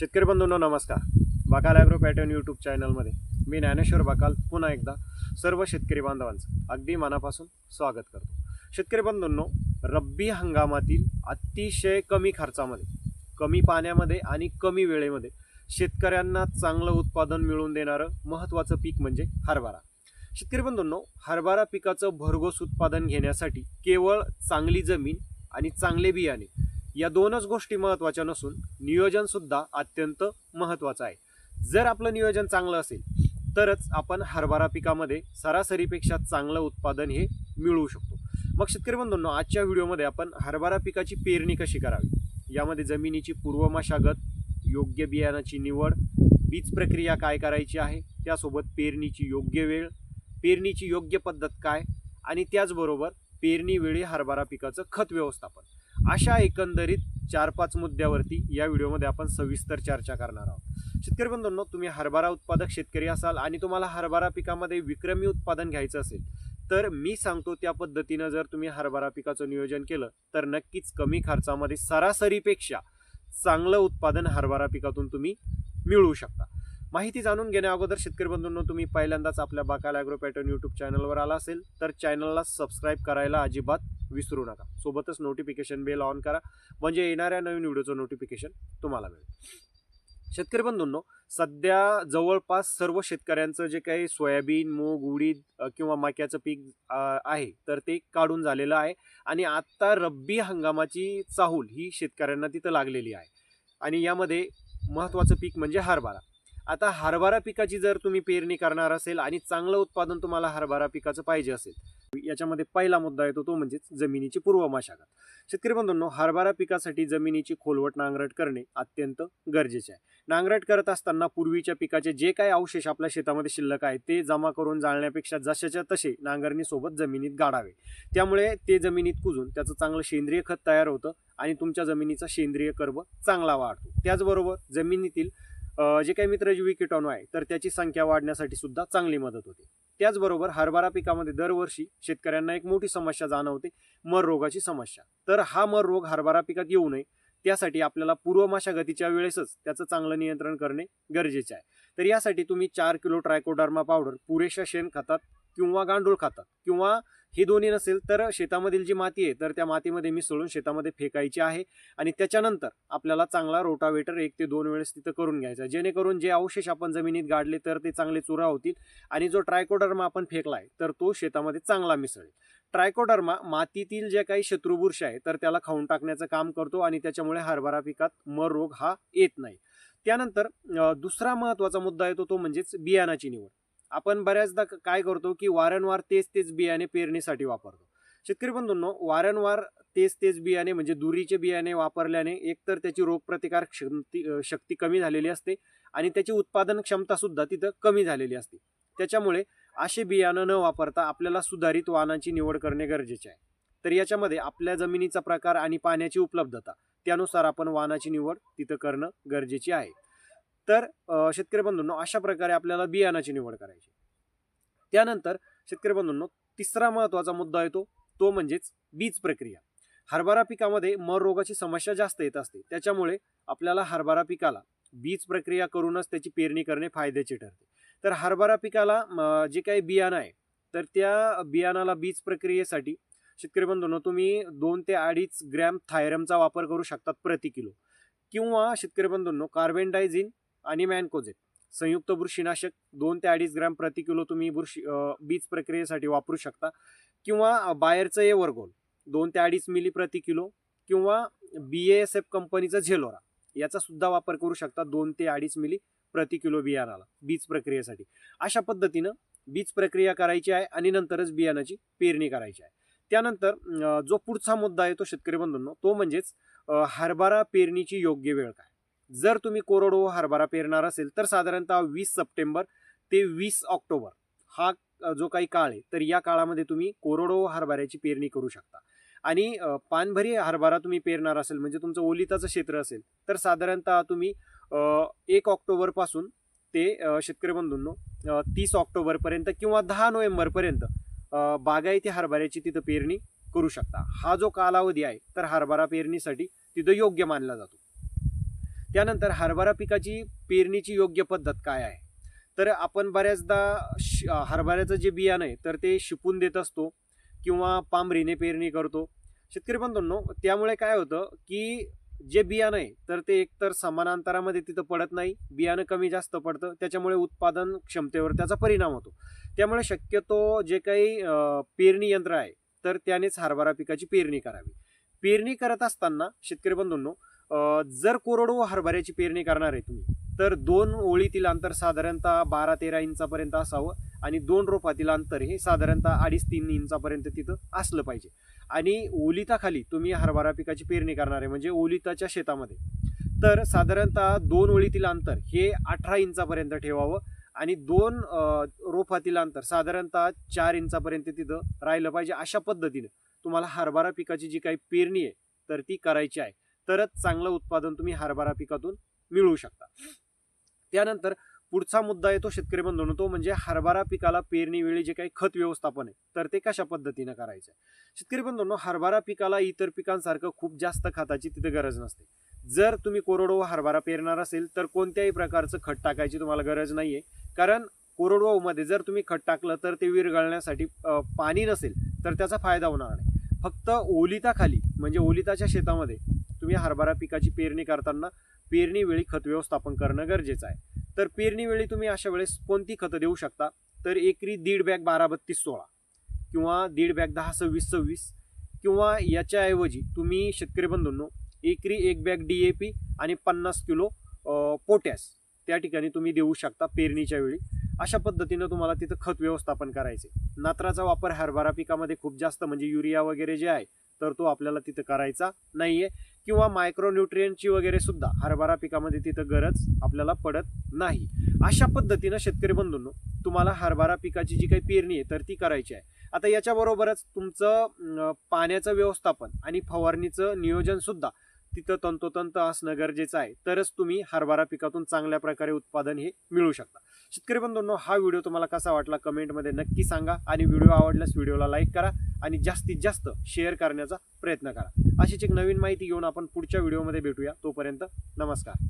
शेतकरी बंधूंनो नमस्कार. बाकाल agro pattern YouTube चॅनलमध्ये मी ज्ञानेश्वर बाकाल पुन्हा एकदा सर्व शेतकरी बांधवांचं अगदी मनापासून स्वागत करतो. शेतकरी बंधूंनो रब्बी हंगामातील अतिशय कमी खर्चामध्ये कमी पाण्यामध्ये आणि कमी वेळेमध्ये शेतकऱ्यांना चांगलं उत्पादन मिळवून देणारं महत्त्वाचं पीक म्हणजे हरभरा. शेतकरी बंधूंनो हरभरा पिकाचं भरघोस उत्पादन घेण्यासाठी केवळ चांगली जमीन आणि चांगले बियाणे या दोनच गोष्टी महत्त्वाच्या नसून नियोजनसुद्धा अत्यंत महत्त्वाचं आहे. जर आपलं नियोजन चांगलं असेल तरच आपण हरभरा पिकामध्ये सरासरीपेक्षा चांगलं उत्पादन हे मिळवू शकतो. मग शेतकरी बंधूंनो आजच्या व्हिडिओमध्ये आपण हरभरा पिकाची पेरणी कशी करावी? यामध्ये जमिनीची पूर्व मशागत योग्य बियाणाची निवड बीज प्रक्रिया काय करायची आहे त्यासोबत पेरणीची योग्य वेळ पेरणीची योग्य पद्धत काय आणि त्याचबरोबर पेरणीवेळी हरभरा पिकाचं खत व्यवस्थापन. अशा एकंदरीत चार पाच मुद्द्यावरती या व्हिडिओमध्ये आपण सविस्तर चर्चा करणार आहोत. शेतकरी बंधूंनो तुम्ही हरभरा उत्पादक शेतकरी असाल आणि तुम्हाला हरभरा पिकामध्ये विक्रमी उत्पादन घ्यायचं असेल तर मी सांगतो त्या पद्धतीनं जर तुम्ही हरभरा पिकाचं नियोजन केलं तर नक्कीच कमी खर्चामध्ये सरासरीपेक्षा चांगलं उत्पादन हरभरा पिकातून तुम्ही मिळवू शकता. माहिती जाणून घेण्या अगोदर शेतकरी बंधूंनो तुम्ही पहिल्यांदाच आपल्या बाकाल ॲग्रो पॅटर्न यूट्यूब चॅनलवर आला असेल तर चॅनलला सबस्क्राईब करायला अजिबात विसरू नका. सोबतच नोटिफिकेशन बेल ऑन करा. म्हणजे येणाऱ्या नवीन व्हिडिओचं नोटिफिकेशन तुम्हाला मिळेल. शेतकरी बंधूंनो सध्या जवळपास सर्व शेतकऱ्यांचं जे काही सोयाबीन मूग उडीद किंवा मक्याचं पीक आहे तर ते काढून झालेलं आहे. आणि आत्ता रब्बी हंगामाची चाहूल ही शेतकऱ्यांना तिथं लागलेली आहे. आणि यामध्ये महत्त्वाचं पीक म्हणजे हरभरा. आता हरभरा पिकाची जर तुम्ही पेरणी करणार असेल आणि चांगलं उत्पादन तुम्हाला हरभरा पिकाचं पाहिजे असेल याच्यामध्ये पहिला मुद्दा येतो तो म्हणजे जमिनीची पूर्व मशागत शेतकरी बंधूंनो हरभरा पिकासाठी जमिनीची खोलवट नांगरट करणे अत्यंत गरजेचे आहे. नांगरट करत असताना पूर्वीच्या पिकाचे जे काही अवशेष आपल्या शेतामध्ये शिल्लक आहे ते जमा करून जाळण्यापेक्षा जशाच्या तसे नांगरणीसोबत जमिनीत गाडावे. त्यामुळे ते जमिनीत कुजून त्याचं चांगलं सेंद्रिय खत तयार होतं आणि तुमच्या जमिनीचा सेंद्रिय कर्ब चांगला वाढतो. त्याचबरोबर जमिनीतील जे काही मित्रजीवी किटाणू आहे तर त्याची संख्या वाढण्यासाठी सुद्धा चांगली मदत होते. त्याचबरोबर हरभरा पिकामध्ये दरवर्षी शेतकऱ्यांना एक मोठी समस्या जाणवते मर रोगाची समस्या. तर हा मर रोग हरभरा पिकात येऊ नये त्यासाठी आपल्याला पूर्व मशागतीच्या वेळेसच त्याचं चांगलं नियंत्रण करणे गरजेचे आहे. तर यासाठी तुम्ही चार किलो ट्रायकोडर्मा पावडर पुरेशा शेण खातात किंवा गांडूळ खातात किंवा हे दोन्ही नसेल तर शेतामधील जी माती आहे तर त्या मातीमध्ये मिसळून शेतामध्ये फेकायची आहे. आणि त्याच्यानंतर आपल्याला चांगला रोटावेटर एक ते दोन वेळेस तिथं करून घ्यायचा जेणेकरून जे अवशेष आपण जमिनीत गाडले तर ते चांगले चुरा होतील आणि जो ट्रायकोडर्मा आपण फेकलाय तर तो शेतामध्ये चांगला मिसळेल. ट्रायकोडर्मा मातीतील जे काही शत्रुबुरशी आहे तर त्याला खाऊन टाकण्याचं काम करतो आणि त्याच्यामुळे हरभरा पिकात मर रोग हा येत नाही. त्यानंतर दुसरा महत्त्वाचा मुद्दा येतो तो म्हणजेच बियाणाची निवड. आपण बऱ्याचदा काय करतो की वारंवार तेच तेच बियाणे पेरणीसाठी वापरतो. शेतकरी बंधूंनो वारंवार तेच तेच बियाणे म्हणजे दुरीचे बियाणे वापरल्याने एकतर त्याची रोगप्रतिकार क्षमती शक्ती कमी झालेली असते आणि त्याची उत्पादन क्षमता सुद्धा तिथं कमी झालेली असते. त्याच्यामुळे असे बियाणं न वापरता आपल्याला सुधारित वाहनांची निवड करणे गरजेचे आहे. तर याच्यामध्ये आपल्या जमिनीचा प्रकार आणि पाण्याची उपलब्धता त्यानुसार आपण वाहनाची निवड तिथं करणं गरजेची आहे. तर शेतकरी बंधूंनो अशा प्रकारे आपल्याला बियाणाची निवड करायची. त्यानंतर शेतकरी बंधूंनो तिसरा महत्त्वाचा मुद्दा येतो तो म्हणजेच बीज प्रक्रिया. हरभरा पिकामध्ये मर रोगाची समस्या जास्त येत असते. त्याच्यामुळे आपल्याला हरभरा पिकाला बीज प्रक्रिया करूनच त्याची पेरणी करणे फायद्याचे ठरते. तर हरभरा पिकाला जे काही बियाणं आहे तर त्या बियाणाला बीज प्रक्रियेसाठी शेतकरी बंधूंनो तुम्ही दोन ते अडीच ग्रॅम थायरमचा वापर करू शकतात प्रति किलो. किंवा शेतकरी बंधूंनो कार्बेंडायझिन आणि मॅनकोजेट संयुक्त बुरशीनाशक दोन ते अडीच ग्रॅम प्रति किलो तुम्ही बुरशी बीज प्रक्रियेसाठी वापरू शकता. किंवा बाहेरचं ए वर्गोल दोन ते अडीच मिली प्रति किलो किंवा बी एस एफ कंपनीचा झेलोरा याचा सुद्धा वापर करू शकता दोन ते अडीच मिली प्रति किलो बियाणाला बीज प्रक्रियेसाठी. अशा पद्धतीनं बीज प्रक्रिया करायची आहे आणि नंतरच बियाणाची पेरणी करायची आहे. त्यानंतर जो पुढचा मुद्दा आहे तो शेतकरी बंधूंनो तो म्हणजेच हरभरा पेरणीची योग्य वेळ काय? जर तुम्ही कोरडो हरभरा पेरणार असेल तर साधारणतः वीस सप्टेंबर ते वीस ऑक्टोबर हा जो काही काळ आहे तर या काळामध्ये तुम्ही कोरडो हरभऱ्याची पेरणी करू शकता. आणि पानभरी हरभरा तुम्ही पेरणार असेल म्हणजे तुमचं ओलिताचं क्षेत्र असेल तर साधारणतः तुम्ही एक ऑक्टोबरपासून ते शेतकरी बंधूंनो तीस ऑक्टोबरपर्यंत किंवा दहा नोव्हेंबरपर्यंत बागायती हरभऱ्याची तिथं पेरणी करू शकता. हा जो कालावधी आहे तर हरभरा पेरणीसाठी तिथं योग्य मानला जातो. त्यानंतर हरभरा पिकाची पेरणीची योग्य पद्धत काय आहे? तर आपण बऱ्याचदा श हरभऱ्याचं जे बियाणं आहे तर ते शिपून देत असतो किंवा पांभरीने पेरणी करतो. शेतकरी बंधूंनो त्यामुळे काय होतं की जे बियाणं आहे तर ते एकतर समान अंतरामध्ये तिथं पडत नाही बियाणं कमी जास्त पडतं त्याच्यामुळे उत्पादन क्षमतेवर त्याचा परिणाम होतो. त्यामुळे शक्यतो जे काही पेरणी यंत्र आहे तर त्यानेच हरभरा पिकाची पेरणी करावी. पेरणी करत असताना शेतकरी बंधूंनो जर कोरडो हरभऱ्याची पेरणी करणार आहे तुम्ही तर दोन ओळीतील अंतर साधारणतः बारा तेरा इंचापर्यंत असावं आणि दोन रोपातील अंतर हे साधारणतः अडीच तीन इंचापर्यंत तिथं असलं पाहिजे. आणि ओलिताखाली तुम्ही हरभरा पिकाची पेरणी करणार आहे म्हणजे ओलिताच्या शेतामध्ये. तर साधारणतः दोन ओळीतील अंतर हे अठरा इंचापर्यंत ठेवावं आणि दोन रोपातील अंतर साधारणतः चार इंचापर्यंत तिथं राहिलं पाहिजे अशा पद्धतीनं तुम्हाला हरभरा पिकाची जी काही पेरणी आहे तर ती करायची आहे. तरच चांगलं उत्पादन तुम्ही हरभरा पिकातून मिळवू शकता. त्यानंतर पुढचा मुद्दा येतो शेतकरी बंधून तो म्हणजे हरभरा पिकाला पेरणीवेळी जे काही खत व्यवस्थापन आहे तर ते कशा पद्धतीनं करायचं शेतकरी बंधूंनो हरभरा पिकाला इतर पिकांसारखं खूप जास्त खताची तिथे गरज नसते. जर तुम्ही कोरडवाहू हरभरा पेरणार असेल तर कोणत्याही प्रकारचं खत टाकायची तुम्हाला गरज नाही आहे कारण कोरडवाहूमध्ये जर तुम्ही खत टाकलं तर ते विरघळण्यासाठी पाणी नसेल तर त्याचा फायदा होणार नाही. फक्त ओलिताखाली म्हणजे ओलिताच्या शेतामध्ये तुम्ही हरभरा पिकाची पेरणी करताना पेरणीवेळी खत व्यवस्थापन करणं गरजेचं आहे. तर पेरणीवेळी तुम्ही अशा वेळेस कोणती खतं देऊ शकता? तर एकरी दीड बॅग बारा बत्तीस सोळा किंवा दीड बॅग दहा सव्वीस सव्वीस किंवा याच्याऐवजी तुम्ही शेतकरी बंधूंनो एकरी एक बॅग डी ए पी आणि पन्नास किलो अं, पोटॅश त्या ठिकाणी तुम्ही देऊ शकता पेरणीच्या वेळी. अशा पद्धतीनं तुम्हाला तिथं खत व्यवस्थापन करायचे नात्राचा वापर हरभरा पिकामध्ये खूप जास्त म्हणजे युरिया वगैरे जे आहे तर तो आपल्याला तिथं करायचा नाहीये. किंवा मायक्रोन्युट्रियनची वगैरे सुद्धा हरभरा पिकामध्ये तिथं गरज आपल्याला पडत नाही. अशा पद्धतीनं शेतकरी बंधूंनो तुम्हाला हरभरा पिकाची जी काही पेरणी आहे तर ती करायची आहे. आता याच्याबरोबरच तुमचं पाण्याचं व्यवस्थापन आणि फवारणीचं नियोजन सुद्धा तिथं तंतोतंत असणं गरजेचं आहे. तरच तुम्ही हरभरा पिकातून चांगल्या प्रकारे उत्पादन हे मिळू शकता. शेतकरी बंधूंनो हा व्हिडिओ तुम्हाला कसा वाटला कमेंटमध्ये नक्की सांगा आणि व्हिडिओ आवडल्यास व्हिडिओला लाईक करा आणि जास्तीत जास्त शेअर करण्याचा प्रयत्न करा. अशीच एक नवीन माहिती घेऊन आपण पुढच्या व्हिडिओमध्ये भेटूया. तोपर्यंत नमस्कार.